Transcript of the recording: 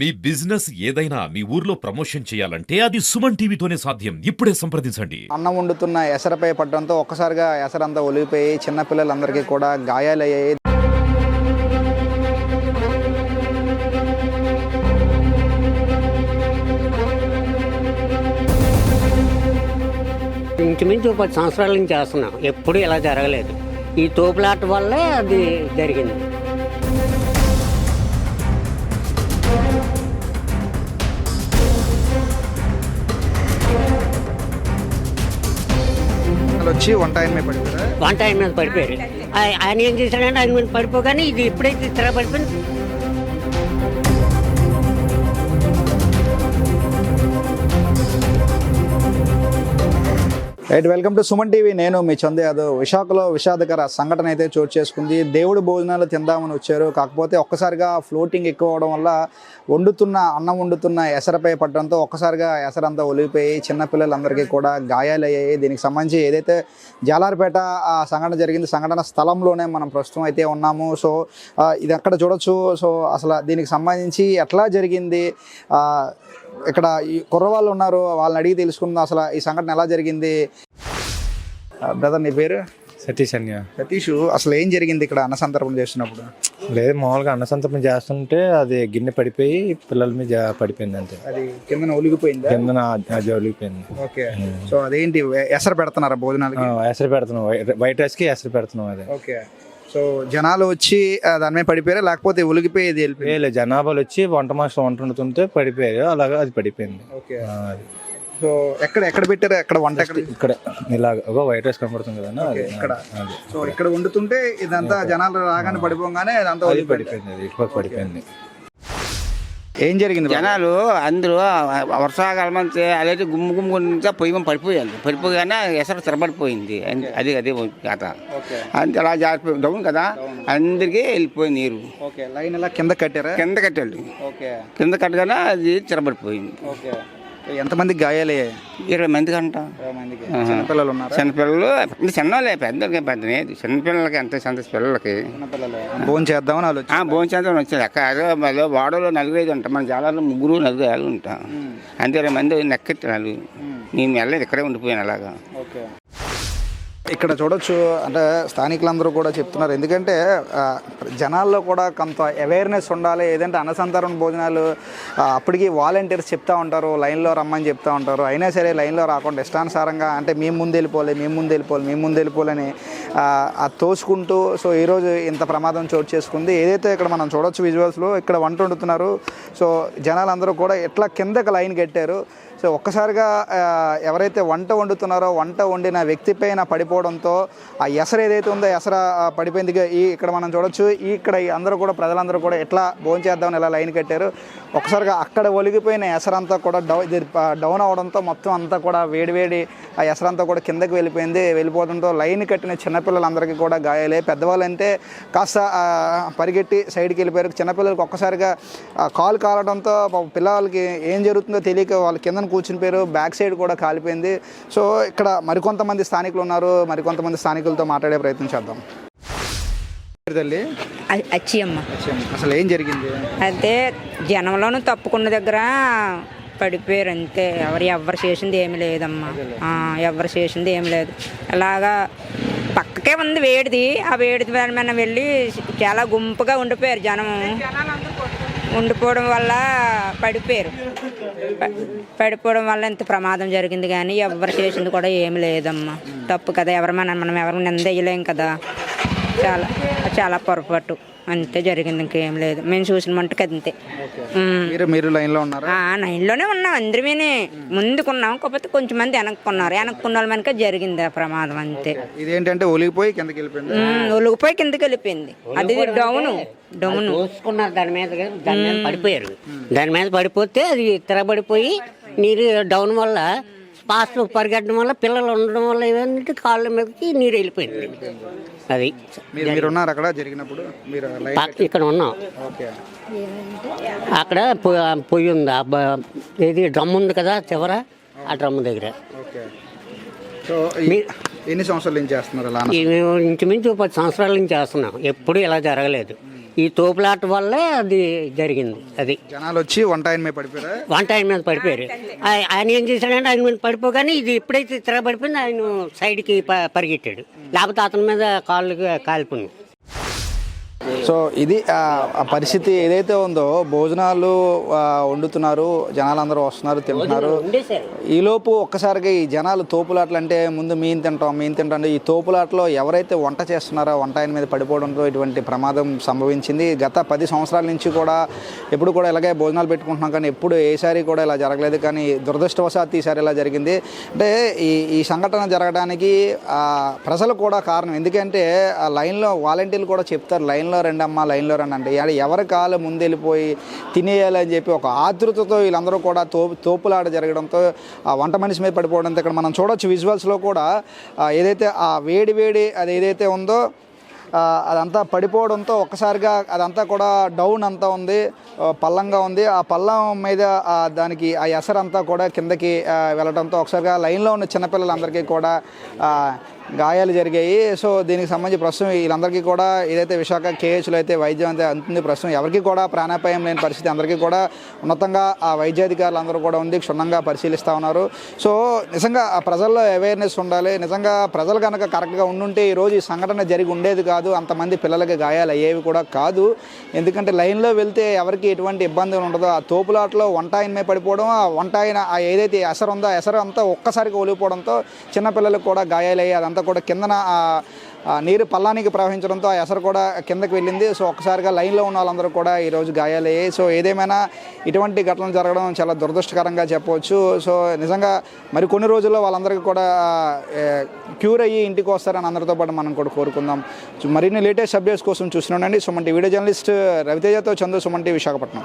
మీ business ఏదైనా మీ ఊర్లో promotion చేయాలంటే అది సుమన్ టీవీతోనే సాధ్యం. ఇప్పుడే సంప్రదించండి. అన్నం వండుతున్న ఎసరపై పడడంతో ఒక్కసారిగా ఎసరంతా ఒలిగిపోయి చిన్నపిల్లలందరికీ కూడా గాయాలయ్యాయి. ఇంచుమించు పది సంవత్సరాల నుంచి చేస్తున్నాం. ఎప్పుడు ఇలా జరగలేదు. ఈ తోపులాట వల్లే అది జరిగింది. వచ్చి వంట ఆయన మీద పడిపోయారు? వంట ఆయన మీద పడిపోయారు. ఆయన ఏం చేశాడంటే ఆయన మీద పడిపోగానే ఇది ఎప్పుడైతే ఇతర పడిపోయింది right welcome to Suman TV నేను మీ చంద యాదవ్. విశాఖలో విషాదకర సంఘటన అయితే చోటు చేసుకుంది. దేవుడు భోజనాలు తిందామని వచ్చారు. కాకపోతే ఒక్కసారిగా ఫ్లోటింగ్ ఎక్కువ అవడం వల్ల వండుతున్న అన్నం వండుతున్న ఎసరపై పడడంతో ఒక్కసారిగా ఎసరంతా ఒలిగిపోయి చిన్నపిల్లలందరికీ కూడా గాయాలయ్యాయి. దీనికి సంబంధించి ఏదైతే జాలార్పేట ఆ సంఘటన జరిగింది సంఘటన స్థలంలోనే మనం ప్రస్తుతం అయితే ఉన్నాము. సో ఇది అక్కడ చూడొచ్చు? సో అసలు దీనికి సంబంధించి ఎట్లా జరిగింది? ఇక్కడ ఈ కుర్రవాళ్ళు ఉన్నారు వాళ్ళని అడిగి తెలుసుకుందాం అసలు ఈ సంఘటన ఎలా జరిగింది. బ్రదర్ నీ పేరు? సతీష్ అన్య. సతీష్ అసలు ఏం జరిగింది ఇక్కడ అన్న సందర్భం చేస్తున్నప్పుడు? లేదు మామూలుగా అన్న సంతపం చేస్తుంటే అది గిన్నె పడిపోయి పిల్లల మీద పడిపోయింది అంతే. అది కింద ఒలిగిపోయిందా? కిందన ఆ జోలిపోయింది ఓకే. సో అదేంటి ఎసరు పెడుతున్నారా భోజనాలకి? ఎసరు పెడుతున్నాం. వైట్ రైస్కి ఎసరు పెడుతున్నాం అదే. ఓకే. సో జనాలు వచ్చి దాని మీద పడిపోయారా? లేకపోతే ఒలిగిపోయేది వెళ్ళిపోయింది? వేలే జనాభాలు వచ్చి వంట మాస్టర్ వంట వండుతుంటే పడిపోయారు. అలాగా అది పడిపోయింది. ఓకే. సో ఎక్కడ ఎక్కడ పెట్టారు? ఎక్కడ వంట ఎక్కడ? ఇక్కడ ఇలాగ ఒక వైట్ రైస్ కనబడుతుంది కదా అది ఇక్కడ. అది. సో ఇక్కడ వండుతుంటే ఇదంతా జనాలు రాగానే పడిపోగానే ఇదంతా అది పడిపోయింది అది ఇటుపక్క పడిపోయింది. ఏం జరిగింది? జనాలు అందరూ వర్షాకాలం అంతే అలాగే గుమ్ము గుమ్ము నుంచి పొయ్యి మీద పడిపోయారు. పడిపోగానే ఎసరు అంతే- అది అదే కథ. అంతే అలా జారిపోయి డౌన్ కదా? అందరికీ వెళ్ళిపోయింది నీరు. లైన్ ఇలా కింద కట్టారా? కింద కట్టాడు. ఓకే. కింద కట్టగానే అది ఓకే. ఎంతమంది గాయాలయ్యాయి? ఇరవై మందికి. అంట చిన్నపిల్లలు ఉన్నారు? చిన్నపిల్లలు అంటే చిన్నోళ్ళే పెద్దలకి పెద్ద చిన్నపిల్లలకి ఎంత సంత పిల్లలకి? భోజనం చేద్దామని ఆలోచన భోజనం వచ్చేది. అక్కడ వాడలో నలుగురు ఐదు ఉంటాం మన జాలాలో ముగ్గురు నలుగురు ఐదు ఉంటాం అంతే ఇరవై మంది నెక్కెత్తి నలుగురు నేను వెళ్ళలేదు ఇక్కడే ఉండిపోయాను అలాగా. ఇక్కడ చూడొచ్చు అంటే స్థానికులందరూ కూడా చెప్తున్నారు. ఎందుకంటే జనాల్లో కూడా కొంత అవేర్నెస్ ఉండాలి. ఏదంటే అన్నసంతరణ భోజనాలు అప్పటికి వాలంటీర్స్ చెప్తూ ఉంటారు లైన్లో రమ్మని చెప్తూ ఉంటారు. అయినా సరే లైన్లో రాకుండా ఇష్టానుసారంగా అంటే మేము ముందు వెళ్ళిపోలే మేము ముందు వెళ్ళిపోలే మేము ముందు వెళ్ళిపోలేని అది తోసుకుంటూ సో ఈరోజు ఇంత ప్రమాదం చోటు చేసుకుంది. ఏదైతే ఇక్కడ మనం చూడొచ్చు విజువల్స్లో ఇక్కడ వంట వండుతున్నారు. సో జనాలందరూ కూడా ఎట్లా కిందకి లైన్ కట్టారు. సో ఒక్కసారిగా ఎవరైతే వంట వండుతున్నారో వంట వండిన వ్యక్తిపైన పడిపో పడిపోవడంతో ఆ ఎసర ఏదైతే ఉందో ఎసర పడిపోయింది. ఈ ఇక్కడ మనం చూడొచ్చు. ఇక్కడ అందరూ కూడా ప్రజలందరూ కూడా ఎట్లా భోజనం చేద్దామని ఇలా లైన్ కట్టారు. ఒక్కసారిగా అక్కడ ఒలిగిపోయిన ఎసరంతా కూడా డౌ డౌన్ అవడంతో మొత్తం అంతా కూడా వేడివేడి ఆ ఎసరంతా కూడా కిందకి వెళ్ళిపోయింది. వెళ్ళిపోవడంతో లైన్ కట్టిన చిన్నపిల్లలందరికీ కూడా గాయాలే. పెద్దవాళ్ళు అంటే కాస్త పరిగెట్టి సైడ్కి వెళ్ళిపోయారు. చిన్నపిల్లలకి ఒక్కసారిగా కాలు కాలడంతో పిల్లవాళ్ళకి పిల్లలకి ఏం జరుగుతుందో తెలియక వాళ్ళు కింద కూర్చుని పోయారు. బ్యాక్ సైడ్ కూడా కాలిపోయింది. సో ఇక్కడ మరికొంతమంది స్థానికులు ఉన్నారు. మరికొంతమంది స్థానికులతో మాట్లాడే ప్రయత్నం చేద్దాం. తల్లి? అ- అచ్చి అమ్మ అసలు ఏం జరిగింది? అయితే జనంలోనూ తప్పుకున్న దగ్గర పడిపోయారు అంతే. ఎవరు ఎవరు చేసింది ఏమి లేదమ్మా. ఎవరు చేసింది ఏమి లేదు. అలాగా పక్కకే ఉంది వేడిది. ఆ వేడిది దాని మీద వెళ్ళి చాలా గుంపుగా ఉండిపోయారు జనం. ఉండిపోవడం వల్ల పడిపోయారు. పడిపోవడం వల్ల ఇంత ప్రమాదం జరిగింది కానీ ఎవరు చేసింది కూడా ఏమి లేదమ్మా. తప్పు కదా ఎవరు మనం మనం ఎవరు నిందేయలేం కదా. చాలా చాలా పొరపాటు. అంతే జరిగింది ఇంకేం లేదు. మేము చూసిన మట్టుకు అంతే. మీరు మీరు లైన్లో ఉన్నారు? ఆ, నైన్లోనే ఉన్నాం అందరమేనే. ముందుకున్నాం కాకపోతే కొంచెం మంది వెనక్కున్నారు. వెనక్కున్న వాళ్ళ మనకే జరిగింది ఆ ప్రమాదం అంతే. ఇదేంటంటే ఒలిగిపోయి కిందకి వెళ్ళిపోయింది. ఒలిగిపోయి కిందకి వెళ్ళిపోయింది. అది డౌను డౌను. తోసుకున్నారు దాని మీద దాని మీద పడిపోయారు. దాని మీద పడిపోతే అది తిరగబడిపోయి నీరు డౌన్ వల్ల ఫాస్ట్ పరిగెట్టడం వల్ల పిల్లలు ఉండడం వల్ల ఏమంటే కాళ్ళ మీదకి నీరు వెళ్ళిపోయింది. అది. మీరు మీరు ఉన్నారు అక్కడ జరిగినప్పుడు? మీరు పక్క- ఇక్కడ ఉన్నాం. ఓకే. అక్కడ పొ- పొయ్యి ఉంది. ఆ బ- ఏది డ్రమ్ ఉంది కదా చివర? ఆ డ్రమ్ దగ్గర. ఓకే. సో ఈ- ఎన్ని సంవత్సరాల నుంచి చేస్తున్నారు అలా? మేము ఇంచుమించు పది సంవత్సరాల నుంచి చేస్తున్నాం. ఎప్పుడు ఇలా జరగలేదు. ఈ తోపులాట వల్లే అది జరిగింది అది. జనాలు వచ్చి వంట ఆయన మీద పడిపోయారా? వంట ఆయన మీద పడిపోయారు. ఆయ- ఆయన ఏం చేశాడంటే ఆయన మీద పడిపోగానే ఇది ఎప్పుడైతే తిరగబడిపోయింది ఆయన సైడ్కి ప- పరిగెట్టాడు. లేకపోతే అతని మీద కాళ్ళు కాలిపోయింది. సో ఇది పరిస్థితి ఏదైతే ఉందో భోజనాలు వండుతున్నారు జనాలందరూ వస్తున్నారు తింటున్నారు. ఈలోపు ఒక్కసారిగా ఈ జనాలు తోపులాటలు అంటే ముందు మీన్ తింటాం మీన్ తింటాం ఈ తోపులాటలో ఎవరైతే వంట చేస్తున్నారో వంట ఆయన మీద పడిపోవడంతో ఇటువంటి ప్రమాదం సంభవించింది. గత పది సంవత్సరాల నుంచి కూడా ఎప్పుడు కూడా ఇలాగే భోజనాలు పెట్టుకుంటున్నాం కానీ ఎప్పుడు ఏసారి కూడా ఇలా జరగలేదు. కానీ దురదృష్టవశాత్తు ఈసారి ఇలా జరిగింది. అంటే ఈ ఈ సంఘటన జరగడానికి ప్రజలు కూడా కారణం. ఎందుకంటే ఆ లైన్లో వాలంటీర్లు కూడా చెప్తారు లైన్లో రండి అమ్మా లైన్లో రండి అంటే. ఆడ ఎవరి కాలు ముందెళ్ళిపోయి తినేయాలని చెప్పి ఒక ఆతృతతో వీళ్ళందరూ కూడా తో తోపులాట జరగడంతో ఆ వంట మనిషి మీద పడిపోవడంతో ఇక్కడ మనం చూడొచ్చు విజువల్స్లో కూడా ఏదైతే ఆ వేడి వేడి అది ఏదైతే ఉందో అదంతా పడిపోవడంతో ఒక్కసారిగా అదంతా కూడా డౌన్ అంతా ఉంది పల్లంగా ఉంది. ఆ పల్లం మీద దానికి ఆ ఎసరంతా కూడా కిందకి వెళ్ళడంతో ఒకసారిగా లైన్లో ఉన్న చిన్నపిల్లలందరికీ కూడా గాయాలు జరిగాయి. సో దీనికి సంబంధించి ప్రస్తుతం వీళ్ళందరికీ కూడా ఏదైతే విశాఖ కేహెచ్లో అయితే వైద్యం అయితే అందుతుంది ప్రస్తుతం ఎవరికి కూడా ప్రాణాపాయం లేని పరిస్థితి అందరికీ కూడా ఉన్నతంగా ఆ వైద్యాధికారులు అందరూ కూడా ఉంది క్షుణ్ణంగా పరిశీలిస్తూ ఉన్నారు. సో నిజంగా ఆ ప్రజల్లో అవేర్నెస్ ఉండాలి. నిజంగా ప్రజలు కనుక కరెక్ట్గా ఉండుంటే ఈరోజు ఈ సంఘటన జరిగి ఉండేది కాదు. కాదు అంతమంది పిల్లలకి గాయాలు అయ్యేవి కూడా కాదు. ఎందుకంటే లైన్లో వెళ్తే ఎవరికి ఎటువంటి ఇబ్బంది ఉండదు. ఆ తోపులాటలో వంట ఆయన మీద పడిపోవడం ఆ వంట ఆయన ఆ ఏదైతే ఎసరు ఉందో ఆ ఎసరు అంతా ఒక్కసారిగా ఒలిగిపోవడంతో చిన్నపిల్లలకు కూడా గాయాలయ్యి అదంతా కూడా కిందన ఆ నీరు పల్లానికి ప్రవహించడంతో ఆ ఎసరు కూడా కిందకి వెళ్ళింది. సో ఒక్కసారిగా లైన్లో ఉన్న వాళ్ళందరూ కూడా ఈరోజు గాయాలయ్యాయి. సో ఏదేమైనా ఇటువంటి ఘటనలు జరగడం చాలా దురదృష్టకరంగా చెప్పవచ్చు. సో నిజంగా మరి కొన్ని రోజుల్లో వాళ్ళందరికీ కూడా క్యూర్ అయ్యి ఇంటికి వస్తారని అందరితో పాటు మనం కూడా కోరుకుందాం. సో మరిన్ని లేటెస్ట్ అప్డేట్స్ కోసం చూస్తున్నాండి సుమంటి వీడియో జర్నలిస్ట్ రవితేజతో చందు సుమంటి విశాఖపట్నం.